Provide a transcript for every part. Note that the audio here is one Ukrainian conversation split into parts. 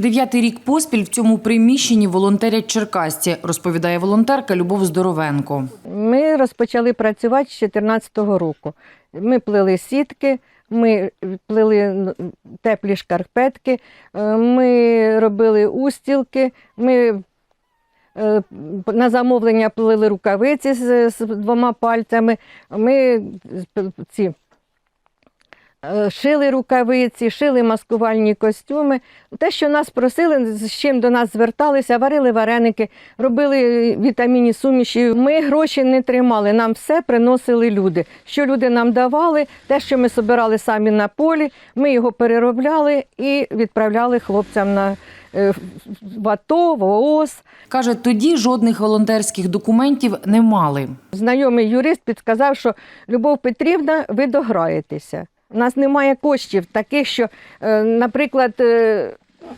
Дев'ятий рік поспіль в цьому приміщенні волонтерять черкасці, розповідає волонтерка Любов Здоровенко. Ми розпочали працювати з 2014 року. Ми плели сітки, ми плели теплі шкарпетки, е, ми робили устілки, ми е, на замовлення плели рукавиці з, двома пальцями. Ми ці. Е, Шили рукавиці, шили маскувальні костюми. Те, що нас просили, з чим до нас зверталися, варили вареники, робили вітамінні суміші. Ми гроші не тримали, нам все приносили люди. Що люди нам давали, те, що ми збирали самі на полі, ми його переробляли і відправляли хлопцям на е, в АТО, в ООС. Каже, тоді жодних волонтерських документів не мали. Знайомий юрист підказав, що Любов Петрівна, ви дограєтеся. У нас немає коштів таких, що, е, наприклад, е,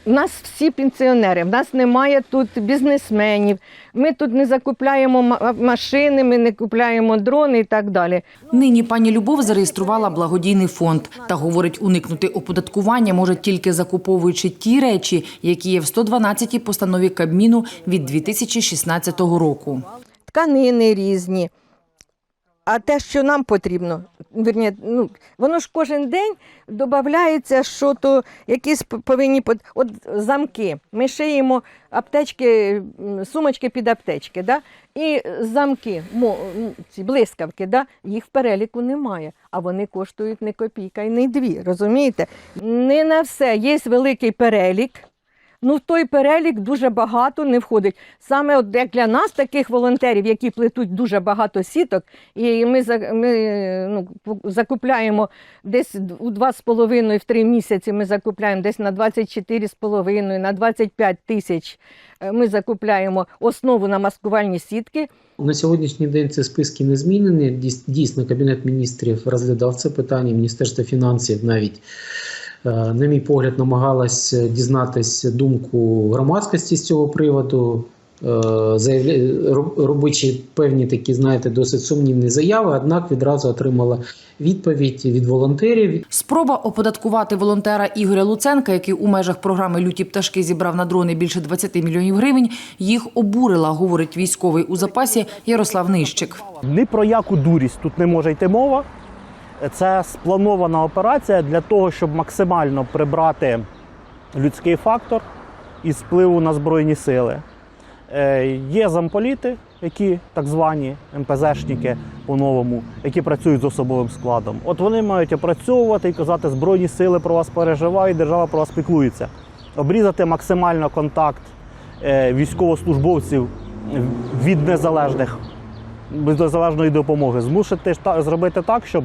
у нас всі пенсіонери, в нас немає тут бізнесменів. Ми тут не закупляємо машини, ми не купляємо дрони і так далі. Нині пані Любов зареєструвала благодійний фонд та говорить, уникнути оподаткування може тільки закуповуючи ті речі, які є в 112-й постанові Кабміну від 2016 року. тканини різні. А те, що нам потрібно, вірні, ну, воно ж кожен день додається, що то якісь повинні от замки. Ми шиємо аптечки, сумочки під аптечки, да? і замки, ці блискавки, да? їх в переліку немає, а вони коштують не копійка і не дві. Розумієте? Не на все є великий перелік. Ну, в той перелік дуже багато не входить. Саме от як для нас, таких волонтерів, які плетуть дуже багато сіток, і ми, ми ну, закупляємо десь у 2,5 в 3 місяці ми закупляємо десь на 24,5, на 25 тисяч е, ми закупляємо основу на маскувальні сітки. На сьогоднішній день ці списки не змінені. Дійсно, Кабінет міністрів розглядав це питання. Міністерство фінансів навіть, на мій погляд, намагалось дізнатися думку громадськості з цього приводу, е, робичи певні такі, знаєте, досить сумнівні заяви, однак відразу отримала відповідь від волонтерів, Спроба оподаткувати волонтера Ігоря Луценка, який у межах програми Люті пташки зібрав на дрони більше 20 мільйонів гривень, їх обурила, говорить військовий у запасі Ярослав Нищик. Ні про яку дурість тут не може йти мова. Це спланована операція для того, щоб максимально прибрати людський фактор із впливу на Збройні сили. Е, Є замполіти, які так звані МПЗшники по-новому, які працюють з особовим складом. От вони мають опрацьовувати і казати, Збройні сили про вас переживають, держава про вас піклується. Обрізати максимально контакт е, військовослужбовців від незалежних без незалежної допомоги. Змусити зробити так, щоб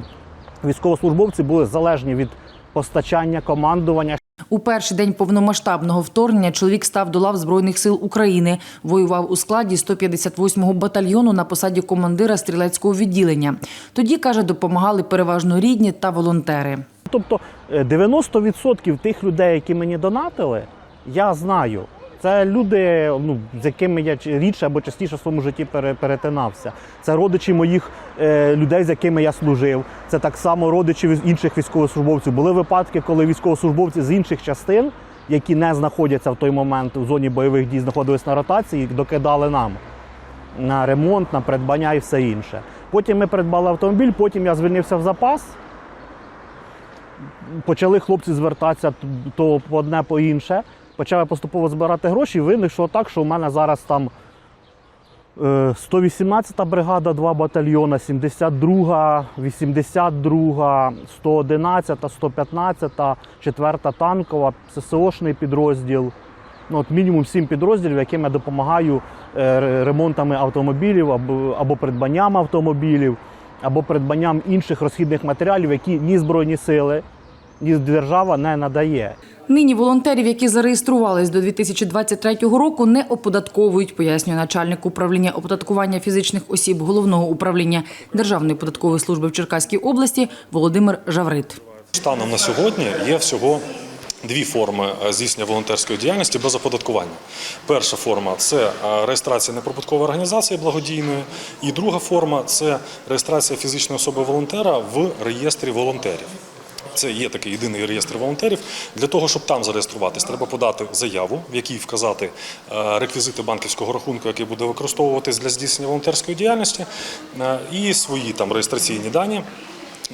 військовослужбовці були залежні від постачання, командування. У перший день повномасштабного вторгнення чоловік став до лав Збройних сил України. Воював у складі 158-го батальйону на посаді командира стрілецького відділення. Тоді, каже, допомагали переважно рідні та волонтери. Тобто е, 90% тих людей, які мені донатили, я знаю. Це люди, ну, з якими я рідше або частіше в своєму житті перетинався. Це родичі моїх е, людей, з якими я служив. Це так само родичі інших військовослужбовців. Були випадки, коли військовослужбовці з інших частин, які не знаходяться в той момент у зоні бойових дій, знаходились на ротації, докидали нам на ремонт, на придбання і все інше. Потім ми придбали автомобіль, потім я звільнився в запас. Почали хлопці звертатися то по одне по інше. Почав я поступово збирати гроші вийшло так, що у мене зараз там е, 118-та бригада, два батальйони, 72-га, 82-га, 111-та, 115-та, 4-та танкова, ССОшний підрозділ. Ну, от мінімум сім підрозділів, яким я допомагаю е, ремонтами автомобілів або придбанням автомобілів, або придбанням інших розхідних матеріалів, які ні Збройні сили, ні держава не надає. Нині волонтерів, які зареєструвались до 2023 року, не оподатковують, пояснює начальник управління оподаткування фізичних осіб головного управління Державної податкової служби в Черкаській області Володимир Жаврит. Станом на сьогодні є всього дві форми е, здійснення волонтерської діяльності без оподаткування. Перша форма це е, реєстрація неприбуткової організації благодійної, і друга форма це реєстрація фізичної особи волонтера в реєстрі волонтерів. Це є такий єдиний реєстр волонтерів. Для того, щоб там зареєструватись, треба подати заяву, в якій вказати е, реквізити банківського рахунку, який буде використовуватись для здійснення волонтерської діяльності, е, і свої там реєстраційні дані.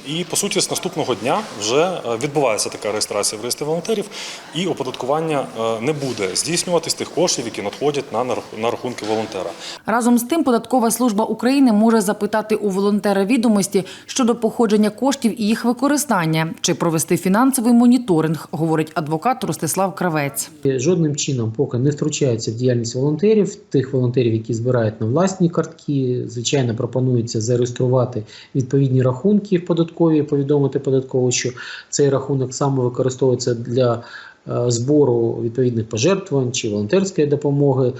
І по суті, з наступного дня вже е, відбувається така реєстрація в реєстрі волонтерів, і оподаткування е, не буде здійснюватись тих коштів, які надходять на рахунки волонтера. Разом з тим, податкова служба України може запитати у волонтера відомості щодо походження коштів і їх використання чи провести фінансовий моніторинг, говорить адвокат Ростислав Кравець. Жодним чином поки не втручається в діяльність волонтерів, тих волонтерів, які збирають на власні картки. Звичайно, пропонується зареєструвати відповідні рахунки в податковій, повідомити податкову, що цей рахунок саме використовується для е, збору відповідних пожертвувань чи волонтерської допомоги.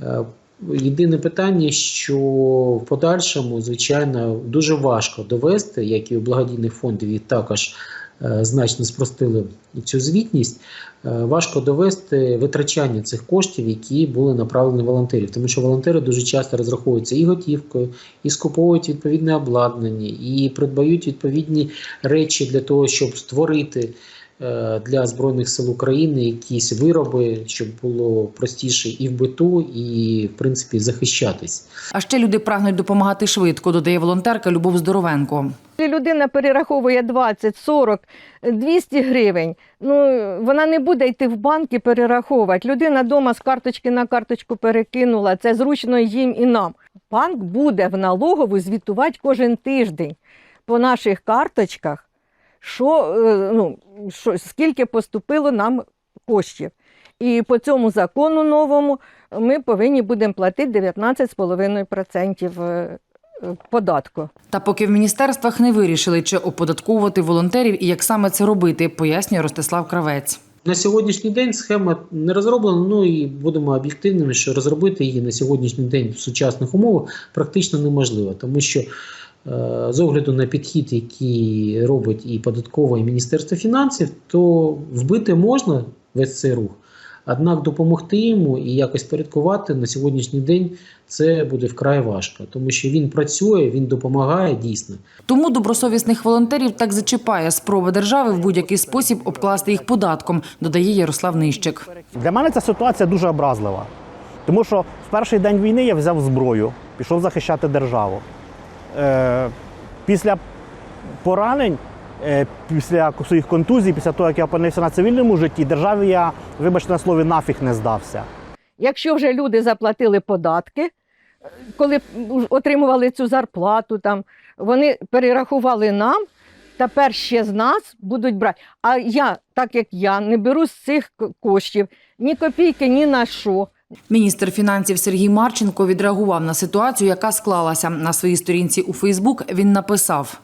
Е, Єдине питання, що в подальшому, звичайно, дуже важко довести, як і у благодійних фондів, і також значно спростили цю звітність. е, Важко довести витрачання цих коштів, які були направлені волонтерів, тому що волонтери дуже часто розраховуються і готівкою, і скуповують відповідне обладнання, і придбають відповідні речі для того, щоб створити е, для Збройних сил України якісь вироби, щоб було простіше і в биту, і в принципі захищатись. А ще люди прагнуть допомагати швидко, додає волонтерка Любов Здоровенко. Людина перераховує 20, 40, 200 гривень, ну вона не буде йти в банк і перераховувати. Людина вдома з карточки на карточку перекинула. Це зручно їм і нам. Банк буде в налогову звітувати кожен тиждень по наших карточках, що, е, ну, що, скільки поступило нам коштів. І по цьому закону новому ми повинні будемо платити 19,5% е, е, податку. Та поки в міністерствах не вирішили, чи оподатковувати волонтерів і як саме це робити, пояснює Ростислав Кравець. На сьогоднішній день схема не розроблена. Ну і будемо об'єктивними, що розробити її на сьогоднішній день в сучасних умовах практично неможливо, тому що з огляду на підхід, який робить і податкове, і Міністерство фінансів, то вбити можна весь цей рух. Однак допомогти йому і якось порядкувати на сьогоднішній день це буде вкрай важко, тому що він працює, він допомагає дійсно. Тому добросовісних волонтерів так зачіпає спроба держави в будь-який спосіб обкласти їх податком, додає Ярослав Нищик. Для мене ця ситуація дуже образлива. Тому що в перший день війни я взяв зброю, пішов захищати державу. Е, після поранень, е, після своїх контузій, після того, як я опинився на цивільному житті, державі я, вибачте на слові, нафіг не здався. Якщо вже люди заплатили податки, коли отримували цю зарплату, там, вони перерахували нам, тепер ще з нас будуть брати. А я, так як я, не беру з цих коштів ні копійки, ні на що. Міністр фінансів Сергій Марченко відреагував на ситуацію, яка склалася на своїй сторінці у Фейсбук. Він написав.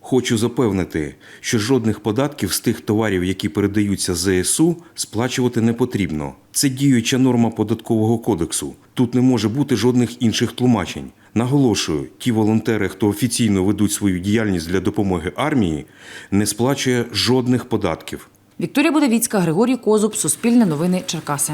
Хочу запевнити, що жодних податків з тих товарів, які передаються ЗСУ, сплачувати не потрібно. Це діюча норма податкового кодексу. Тут не може бути жодних інших тлумачень. Наголошую, ті волонтери, хто офіційно ведуть свою діяльність для допомоги армії, не сплачує жодних податків. Вікторія Будовіцька, Григорій Козуб, Суспільне новини Черкаси.